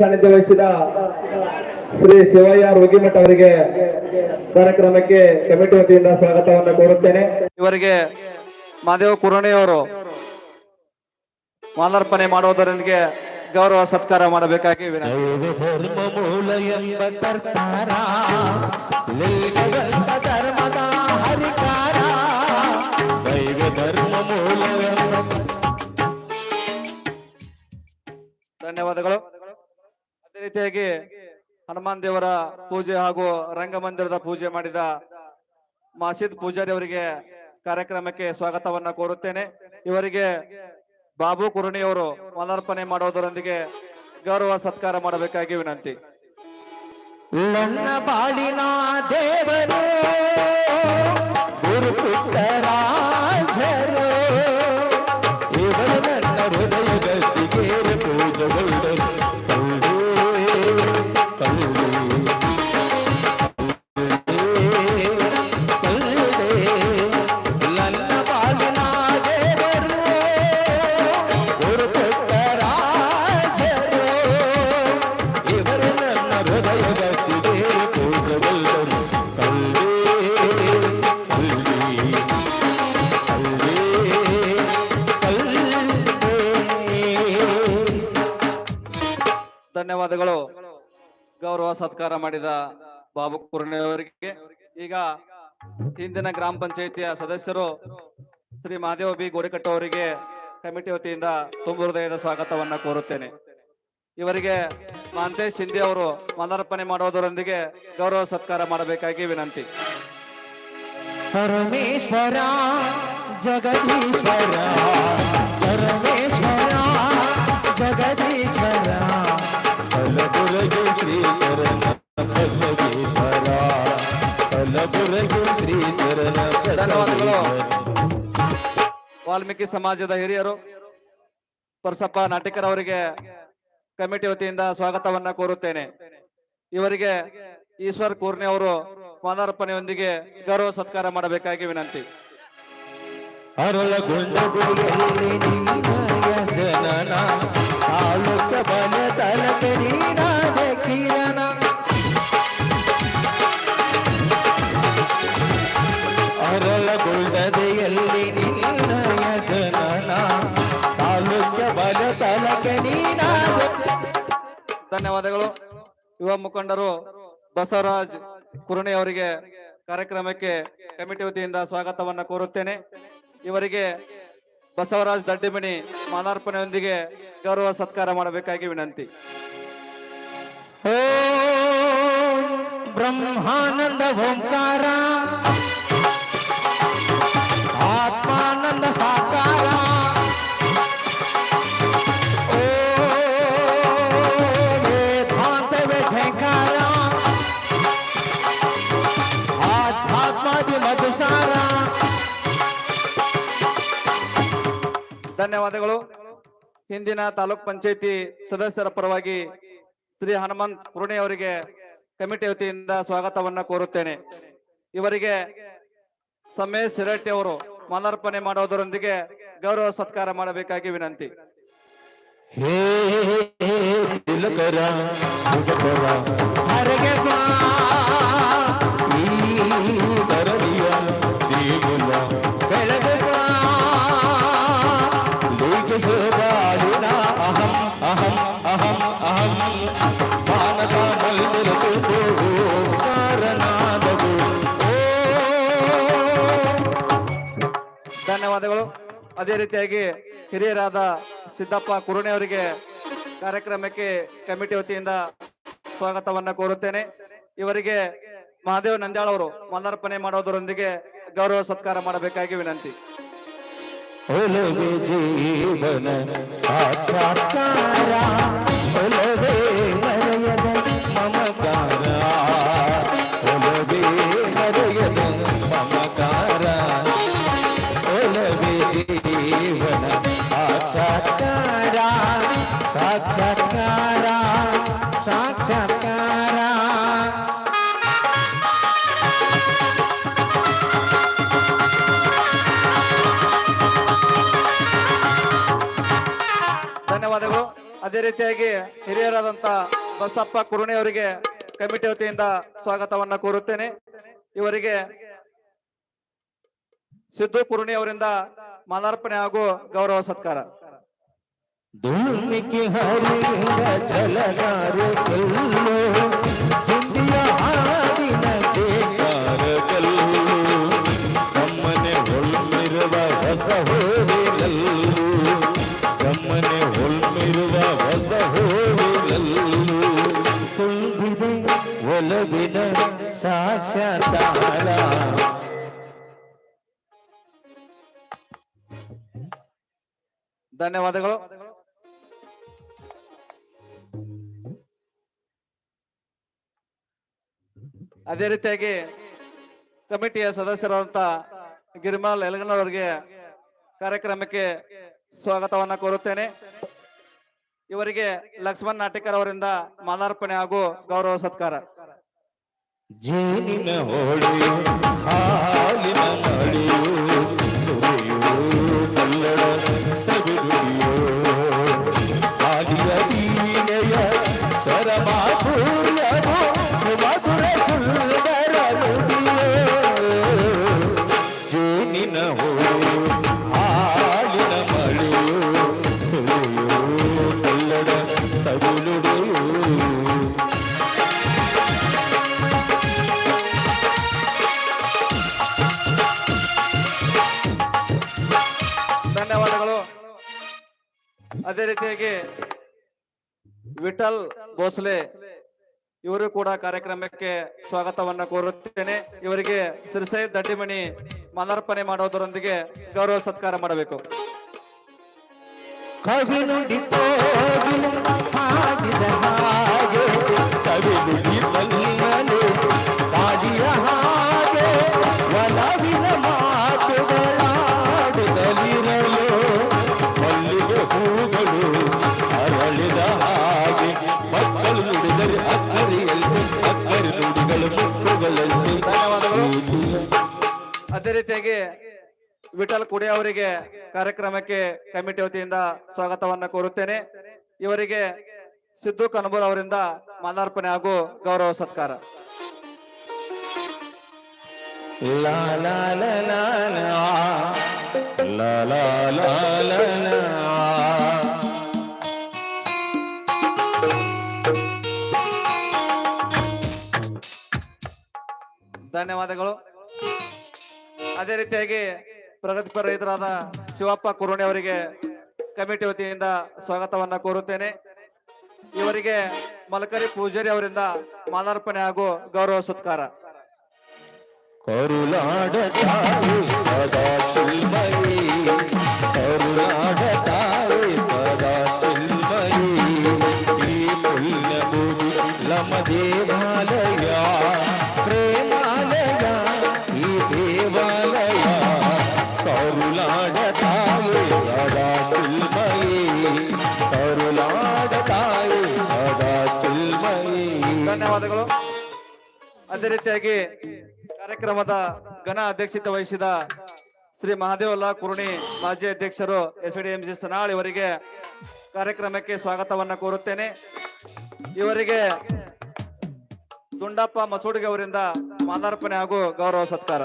ಸಾನ್ನಿಧ್ಯ ವಹಿಸಿದ ಶ್ರೀ ಶಿವಯ್ಯ ರೋಗಿಮಠ ಅವರಿಗೆ ಕಾರ್ಯಕ್ರಮಕ್ಕೆ ಕಮಿಟಿ ವತಿಯಿಂದ ಸ್ವಾಗತವನ್ನು ಕೋರುತ್ತೇನೆ. ಇವರಿಗೆ ಮಾದೇವ ಕುರಣೆಯವರು ಮಾಲಾರ್ಪಣೆ ಮಾಡುವುದರೊಂದಿಗೆ ಗೌರವ ಸತ್ಕಾರ ಮಾಡಬೇಕಾಗಿ ಧನ್ಯವಾದಗಳು. ರೀತಿಯಾಗಿ ಹನುಮಾನ್ ದೇವರ ಪೂಜೆ ಹಾಗೂ ರಂಗಮಂದಿರದ ಪೂಜೆ ಮಾಡಿದ ಮಾಸಿದ್ ಪೂಜಾರಿ ಅವರಿಗೆ ಕಾರ್ಯಕ್ರಮಕ್ಕೆ ಸ್ವಾಗತವನ್ನ ಕೋರುತ್ತೇನೆ. ಇವರಿಗೆ ಬಾಬು ಕುರುಣಿಯವರು ಮಾಲಾರ್ಪಣೆ ಮಾಡುವುದರೊಂದಿಗೆ ಗೌರವ ಸತ್ಕಾರ ಮಾಡಬೇಕಾಗಿ ವಿನಂತಿ. ನನ್ನ ಬಾಳಿನ ದೇವರು ಸತ್ಕಾರ ಮಾಡಿದ ಬಾಬು ಕುರ್ಣಿಯವರಿಗೆ. ಈಗ ಹಿಂದಿನ ಗ್ರಾಮ ಪಂಚಾಯಿತಿಯ ಸದಸ್ಯರು ಶ್ರೀ ಮಹಾದೇವ ಬಿ ಗೋಡಿಕಟ್ಟು ಅವರಿಗೆ ಕಮಿಟಿ ವತಿಯಿಂದ ತುಂಬ ಹೃದಯದ ಸ್ವಾಗತವನ್ನ ಕೋರುತ್ತೇನೆ. ಇವರಿಗೆ ಮಾಂತೇಶ್ ಶಿಂದೆ ಅವರು ಮಾಲಾರ್ಪಣೆ ಮಾಡುವುದರೊಂದಿಗೆ ಗೌರವ ಸತ್ಕಾರ ಮಾಡಬೇಕಾಗಿ ವಿನಂತಿ. ಪರಮೇಶ್ವರ, ಜಗದೀಶ್ವರ ವಾಲ್ಮೀಕಿ ಸಮಾಜದ ಹಿರಿಯರು, ಪರಸಪ್ಪ ನಾಟಿಕರ್ ಅವರಿಗೆ ಕಮಿಟಿ ವತಿಯಿಂದ ಸ್ವಾಗತವನ್ನ ಕೋರುತ್ತೇನೆ. ಇವರಿಗೆ ಈಶ್ವರ್ ಕೂರ್ನೆ ಅವರು ಮಾಲಾರ್ಪಣೆಯೊಂದಿಗೆ ಗೌರವ ಸತ್ಕಾರ ಮಾಡಬೇಕಾಗಿ ವಿನಂತಿ. ಧನ್ಯವಾದಗಳು. ಯುವ ಮುಖಂಡರು ಬಸವರಾಜ್ ಕುರುಣಿ ಅವರಿಗೆ ಕಾರ್ಯಕ್ರಮಕ್ಕೆ ಕಮಿಟಿ ವತಿಯಿಂದ ಸ್ವಾಗತವನ್ನ ಕೋರುತ್ತೇನೆ. ಇವರಿಗೆ ಬಸವರಾಜ್ ದಡ್ಡಿಮಣಿ ಮಾಲಾರ್ಪಣೆಯೊಂದಿಗೆ ಗೌರವ ಸತ್ಕಾರ ಮಾಡಬೇಕಾಗಿ ವಿನಂತಿ. ಓ ಬ್ರಹ್ಮಾನಂದ ಓಂಕಾರ. ಹಿಂದಿನ ತಾಲೂಕ್ ಪಂಚಾಯತಿ ಸದಸ್ಯರ ಪರವಾಗಿ ಶ್ರೀ ಹನುಮಂತ್ ಕುರುಣಿ ಅವರಿಗೆ ಕಮಿಟಿ ವತಿಯಿಂದ ಸ್ವಾಗತವನ್ನ ಕೋರುತ್ತೇನೆ. ಇವರಿಗೆ ಸಮೇಶ್ ಶಿರಟ್ಟಿ ಅವರು ಮಾಲಾರ್ಪಣೆ ಮಾಡೋದರೊಂದಿಗೆ ಗೌರವ ಸತ್ಕಾರ ಮಾಡಬೇಕಾಗಿ ವಿನಂತಿ. ಹೇ ರೀತಿಯಾಗಿ ಹಿರಿಯರಾದ ಸಿದ್ದಪ್ಪ ಕುರುಣೆ ಅವರಿಗೆ ಕಾರ್ಯಕ್ರಮಕ್ಕೆ ಕಮಿಟಿ ವತಿಯಿಂದ ಸ್ವಾಗತವನ್ನ ಕೋರುತ್ತೇನೆ. ಇವರಿಗೆ ಮಹಾದೇವ್ ನಂದ್ಯಾಳ್ ಅವರು ಮಾಲಾರ್ಪಣೆ ಮಾಡೋದರೊಂದಿಗೆ ಗೌರವ ಸತ್ಕಾರ ಮಾಡಬೇಕಾಗಿ ವಿನಂತಿ. ಜೀವನ ಅದೇ ರೀತಿಯಾಗಿ ಹಿರಿಯರಾದಂತ ಬಸಪ್ಪ ಕುರುಣಿ ಅವರಿಗೆ ಕಮಿಟಿ ವತಿಯಿಂದ ಸ್ವಾಗತವನ್ನ ಕೋರುತ್ತೇನೆ. ಇವರಿಗೆ ಸಿದ್ದು ಕುರುಣಿ ಅವರಿಂದ ಮಾಲಾರ್ಪಣೆ ಹಾಗೂ ಗೌರವ ಸತ್ಕಾರ. ಧನ್ಯವಾದಗಳು. ಅದೇ ರೀತಿಯಾಗಿ ಕಮಿಟಿಯ ಸದಸ್ಯರಾದಂತ ಗಿರಿಮಾಲ್ ಎಲಗನವರಿಗೆ ಕಾರ್ಯಕ್ರಮಕ್ಕೆ ಸ್ವಾಗತವನ್ನ ಕೋರುತ್ತೇನೆ. ಇವರಿಗೆ ಲಕ್ಷ್ಮಣ್ ನಾಟಿಕರ್ ಅವರಿಂದ ಮಾಲಾರ್ಪಣೆ ಹಾಗೂ ಗೌರವ ಸತ್ಕಾರ. ಜೇನಿನ ಹೋಳಿಯು ಹಾಲಿನ ಭೋಸ್ಲೆ ಇವರು ಕೂಡ ಕಾರ್ಯಕ್ರಮಕ್ಕೆ ಸ್ವಾಗತವನ್ನ ಕೋರುತ್ತೇನೆ. ಇವರಿಗೆ ಸಿರಿಸೈ ದಡ್ಡಿಮಣಿ ಮಾಲಾರ್ಪಣೆ ಮಾಡೋದರೊಂದಿಗೆ ಗೌರವ ಸತ್ಕಾರ ಮಾಡಬೇಕು. ಕವಿನುಡಿ ಕೋಗಿಲು ಅದೇ ರೀತಿಯಾಗಿ ವಿಠಲ್ ಕುಡಿ ಅವರಿಗೆ ಕಾರ್ಯಕ್ರಮಕ್ಕೆ ಕಮಿಟಿ ವತಿಯಿಂದ ಸ್ವಾಗತವನ್ನ ಕೋರುತ್ತೇನೆ. ಇವರಿಗೆ ಸಿದ್ದು ಕನಬೂರ್ ಅವರಿಂದ ಮಾಲಾರ್ಪಣೆ ಹಾಗೂ ಗೌರವ ಸತ್ಕಾರ. ಧನ್ಯವಾದಗಳು. ಅದೇ ರೀತಿಯಾಗಿ ಪ್ರಗತಿಪರ ರೈತರಾದ ಶಿವಪ್ಪ ಕುರುಣಿ ಅವರಿಗೆ ಕಮಿಟಿ ವತಿಯಿಂದ ಸ್ವಾಗತವನ್ನ ಕೋರುತ್ತೇನೆ. ಇವರಿಗೆ ಮಲಕರಿ ಪೂಜಾರಿ ಅವರಿಂದ ಮಾಲಾರ್ಪಣೆ ಹಾಗೂ ಗೌರವ ಸತ್ಕಾರ. ಕರುನಾಡ ತಾಯಿ ಸದಾ ಭೂಮಿ ಅದೇ ರೀತಿಯಾಗಿ ಕಾರ್ಯಕ್ರಮದ ಘನ ಅಧ್ಯಕ್ಷತೆ ವಹಿಸಿದ ಶ್ರೀ ಮಹಾದೇವಲ್ಲ ಕುರುಣಿ ಮಾಜಿ ಅಧ್ಯಕ್ಷರು S D M G Sanal ಇವರಿಗೆ ಕಾರ್ಯಕ್ರಮಕ್ಕೆ ಸ್ವಾಗತವನ್ನ ಕೋರುತ್ತೇನೆ. ಇವರಿಗೆ ದುಂಡಪ್ಪ ಮಸೂಡಿಗೆ ಅವರಿಂದ ಮಾಲಾರ್ಪಣೆ ಹಾಗೂ ಗೌರವ ಸತ್ಕಾರ.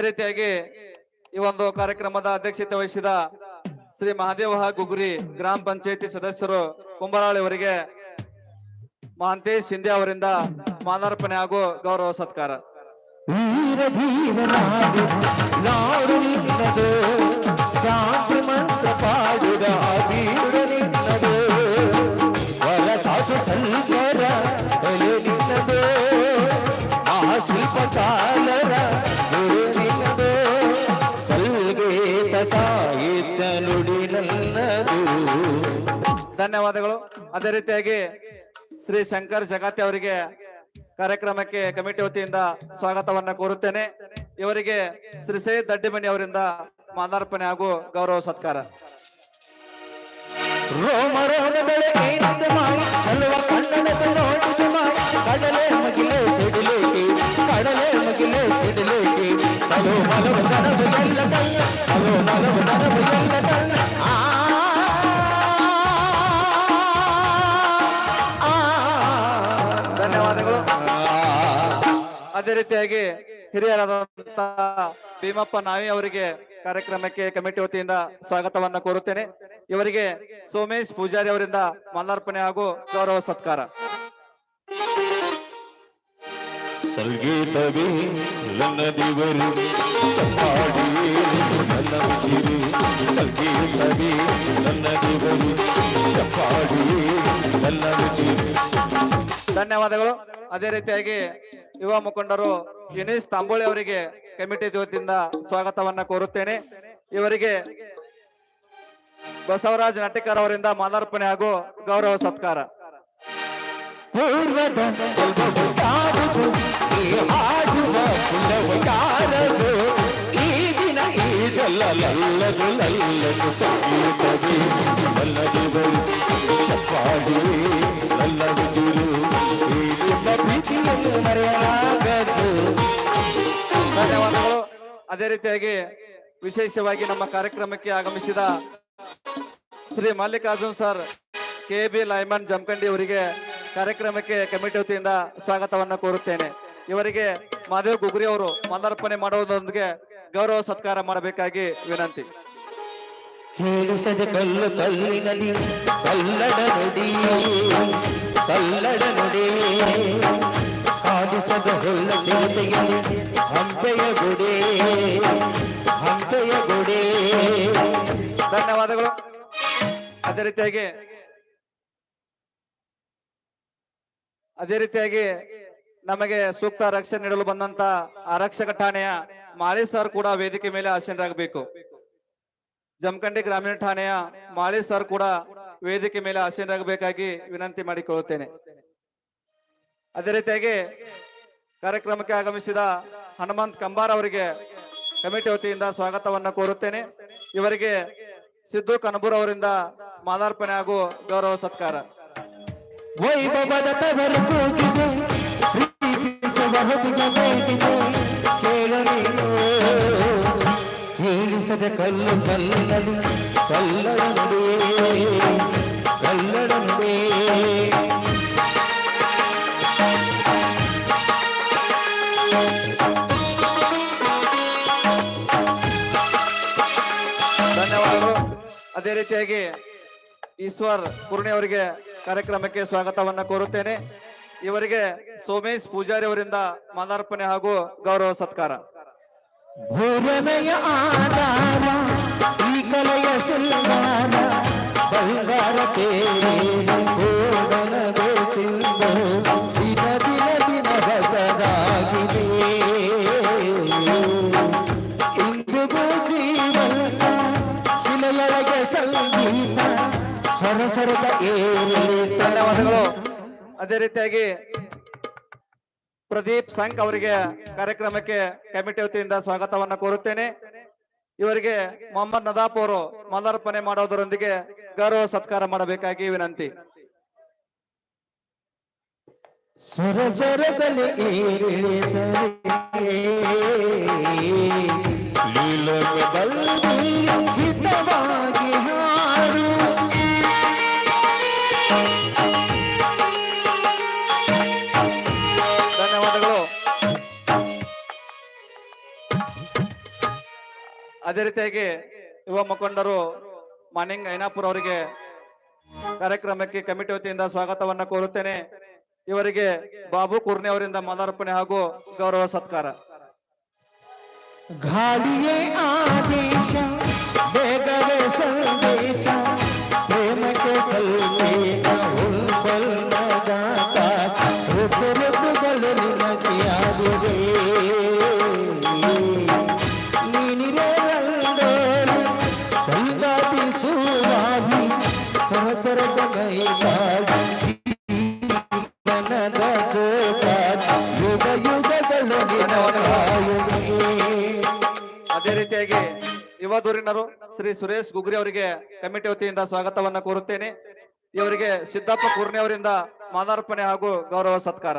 ಅದೇ ರೀತಿಯಾಗಿ ಈ ಒಂದು ಕಾರ್ಯಕ್ರಮದ ಅಧ್ಯಕ್ಷತೆ ವಹಿಸಿದ ಶ್ರೀ ಮಹಾದೇವ ಗುಗುರಿ ಗ್ರಾಮ ಪಂಚಾಯತಿ ಸದಸ್ಯರು ಕುಂಬರಾಳಿ ಅವರಿಗೆ ಮಹಾಂತೇಶ್ ಸಿಂಧೆ ಅವರಿಂದ ಮಾನಾರ್ಪಣೆ ಹಾಗೂ ಗೌರವ ಸತ್ಕಾರ. ವೀರ ಗುರುವಿ ನಾಡು ನಿನ್ನದು, ಶಾಂತಿ ಮಂತ್ರ ಪಾಡುದ ವೀರ ನಿನ್ನದು ವರ ಸಾಧು ಸಂತರ ಬಲೆ ನಿನ್ನದು ಆ ಶಿಲ್ಪಕಾರರ ಗುರು ನಿನ್ನದು ಸಲ್ಗೇತ ಸಾಹಿತ್ಯ ನುಡಿ ನನ್ನದು. ಧನ್ಯವಾದಗಳು. ಅದೇ ರೀತಿಯಾಗಿ ಶ್ರೀ ಶಂಕರ್ ಜಗಾತಿ ಅವರಿಗೆ ಕಾರ್ಯಕ್ರಮಕ್ಕೆ ಕಮಿಟಿ ವತಿಯಿಂದ ಸ್ವಾಗತವನ್ನ ಕೋರುತ್ತೇನೆ. ಇವರಿಗೆ ಶ್ರೀ ಸೈಯದ್ ದಡ್ಡಿಮನಿ ಅವರಿಂದ ಮಾಲಾರ್ಪಣೆ ಹಾಗೂ ಗೌರವ ಸತ್ಕಾರ. ರೋಮ ಚಲುವ ನೋಡಿದ ಕಡಲೆ ಮಗಿಲೆ ಸಿಡಿಲೇಕೆ ಧನ್ಯವಾದಗಳು. ಅದೇ ರೀತಿಯಾಗಿ ಹಿರಿಯರಾದಂತ ಭೀಮಪ್ಪ ನಾವಿ ಅವರಿಗೆ ಕಾರ್ಯಕ್ರಮಕ್ಕೆ ಕಮಿಟಿ ವತಿಯಿಂದ ಸ್ವಾಗತವನ್ನ ಕೋರುತ್ತೇನೆ ಇವರಿಗೆ ಸೋಮೇಶ್ ಪೂಜಾರಿ ಅವರಿಂದ ಮಾಲಾರ್ಪಣೆ ಹಾಗೂ ಗೌರವ ಸತ್ಕಾರ ಸಂಗೀತವೇ ನನ್ನದಿವರು. ಚಪ್ಪಾಡಿಯೇ ನನ್ನ ಉಸಿರು ನನ್ನ ಚಪ್ಪಾಡಿಯೇ ನನ್ನ ಧನ್ಯವಾದಗಳು. ಅದೇ ರೀತಿಯಾಗಿ ಯುವ ಮುಖಂಡರು ಯುನೀಸ್ ತಾಂಬೋಳಿ ಅವರಿಗೆ ಕಮಿಟಿ ವತಿಯಿಂದ ಸ್ವಾಗತವನ್ನ ಕೋರುತ್ತೇನೆ. ಇವರಿಗೆ ಬಸವರಾಜ್ ನಟಿಕರ್ ಅವರಿಂದ ಮಾಲಾರ್ಪಣೆ ಹಾಗೂ ಗೌರವ ಸತ್ಕಾರ. ಪೂರ್ವದ ಒಲವು ಯಾವುದು? ಈ ಹಾಡುವ ಕುಲವು ಕಾರದು ಈ ದಿನ ಈಗಲ್ಲಲ್ಲದು ಲಲ್ಲದು ಸಂಗೀತವೇ ನಲ್ಲದಿವರು ಚಪ್ಪಾಡಿ ನಿಮ್ಮ ಪ್ರೀತಿಯನ್ನು ಮರೆಯಲಾಗದು ಧನ್ಯವಾದಗಳು ಅದೇ ರೀತಿಯಾಗಿ ವಿಶೇಷವಾಗಿ ನಮ್ಮ ಕಾರ್ಯಕ್ರಮಕ್ಕೆ ಆಗಮಿಸಿದ Shri Mallikarjun sir, K B Lyman Jamkhandi ಅವರಿಗೆ ಕಾರ್ಯಕ್ರಮಕ್ಕೆ ಕಮಿಟಿ ವತಿಯಿಂದ ಸ್ವಾಗತವನ್ನ ಕೋರುತ್ತೇನೆ. ಇವರಿಗೆ ಮಾದೇವ್ ಗುಗುರಿ ಅವರು ಮಾಲಾರ್ಪಣೆ ಮಾಡುವುದರೊಂದಿಗೆ ಗೌರವ ಸತ್ಕಾರ ಮಾಡಬೇಕಾಗಿ ವಿನಂತಿ. ಕೇಳಿಸದೆ ಕಲ್ಲು ಕಲ್ಲಿನಲ್ಲಿ ಕಲ್ಲಡ ನುಡಿ ಕಲ್ಲಡ ನುಡಿ. ಕಾಡಿಸದ ಹೊಲ್ಲ ಜೊತೆಗೆ ಹಂಪೆಯ ಗುಡಿ ಹಂಪೆಯ ಗುಡಿ. ಧನ್ಯವಾದಗಳು. ಅದೇ ರೀತಿಯಾಗಿ ಅದೇ ರೀತಿಯಾಗಿ ನಮಗೆ ಸೂಕ್ತ ರಕ್ಷಣೆ ನೀಡಲು ಬಂದಂತ ಆರಕ್ಷಕ ಠಾಣೆಯ ಮಾಳಿ ಸರ್ ಕೂಡ ವೇದಿಕೆ ಮೇಲೆ ಆಸೀನರಾಗಬೇಕು. ಜಮಖಂಡಿ ಗ್ರಾಮೀಣ ಠಾಣೆಯ ಮಾಳಿ ಸರ್ ಕೂಡ ವೇದಿಕೆ ಮೇಲೆ ಆಸೀನರಾಗಬೇಕಾಗಿ ವಿನಂತಿ ಮಾಡಿಕೊಳ್ಳುತ್ತೇನೆ. ಅದೇ ರೀತಿಯಾಗಿ ಕಾರ್ಯಕ್ರಮಕ್ಕೆ ಆಗಮಿಸಿದ ಹನುಮಂತ್ ಕಂಬಾರ್ ಅವರಿಗೆ ಕಮಿಟಿ ವತಿಯಿಂದ ಸ್ವಾಗತವನ್ನು ಕೋರುತ್ತೇನೆ. ಇವರಿಗೆ ಸಿದ್ದು ಕನಬೂರ್ ಅವರಿಂದ ಮಾಲಾರ್ಪಣೆ ಹಾಗೂ ಗೌರವ ಸತ್ಕಾರ. ವೈಭವದ ತವರು ಕೂಗಿದೆ, ಪ್ರೀತಿಸುವ ಹುಡುಗ ಬೇಡಿದೆ. ಕೇಳು ನೀನು. ಕೇಳಿಸದ ಕಲ್ಲು ಕಲ್ಲಡ ನುಡಿ ಕಲ್ಲಡ ಧನ್ಯವಾದಗಳು. ಅದೇ ರೀತಿಯಾಗಿ ಈಶ್ವರ್ ಪೂರ್ಣಿ ಅವರಿಗೆ ಕಾರ್ಯಕ್ರಮಕ್ಕೆ ಸ್ವಾಗತವನ್ನ ಕೋರುತ್ತೇನೆ. ಇವರಿಗೆ ಸೋಮೇಶ್ ಪೂಜಾರಿ ಅವರಿಂದ ಮಾಲಾರ್ಪಣೆ ಹಾಗೂ ಗೌರವ ಸತ್ಕಾರ. ಈ ಕಲೆಯ ಅದೇ ರೀತಿಯಾಗಿ ಪ್ರದೀಪ್ ಸಂಕ್ ಅವರಿಗೆ ಕಾರ್ಯಕ್ರಮಕ್ಕೆ ಕಮಿಟಿ ವತಿಯಿಂದ ಸ್ವಾಗತವನ್ನ ಕೋರುತ್ತೇನೆ. ಇವರಿಗೆ ಮೊಹಮ್ಮದ್ ನದಾಪ್ ಅವರು ಮಾಲಾರ್ಪಣೆ ಮಾಡೋದರೊಂದಿಗೆ ಗೌರವ ಸತ್ಕಾರ ಮಾಡಬೇಕಾಗಿ ವಿನಂತಿ. ಸ್ವರ ಅದೇ ರೀತಿಯಾಗಿ ಯುವ ಮುಖಂಡರು ಮಾನಿಂಗ್ ಐನಾಪುರ್ ಅವರಿಗೆ ಕಾರ್ಯಕ್ರಮಕ್ಕೆ ಕಮಿಟಿ ವತಿಯಿಂದ ಸ್ವಾಗತವನ್ನ ಕೋರುತ್ತೇನೆ. ಇವರಿಗೆ ಬಾಬು ಕುರ್ನಿ ಅವರಿಂದ ಮಾಲಾರ್ಪಣೆ ಹಾಗೂ ಗೌರವ ಸತ್ಕಾರ. ಗಾಳಿಯೇ ಆದೇಶ ಸಂದೇಶ. ಅದೇ ರೀತಿಯಾಗಿ ಯುವಧೂರಿನರು ಶ್ರೀ ಸುರೇಶ್ ಗುಗ್ರಿ ಅವರಿಗೆ ಕಮಿಟಿ ವತಿಯಿಂದ ಸ್ವಾಗತವನ್ನ ಕೋರುತ್ತೇನೆ. ಇವರಿಗೆ ಸಿದ್ದಪ್ಪ ಕುರ್ನಿ ಅವರಿಂದ ಮಾಲಾರ್ಪಣೆ ಹಾಗೂ ಗೌರವ ಸತ್ಕಾರ.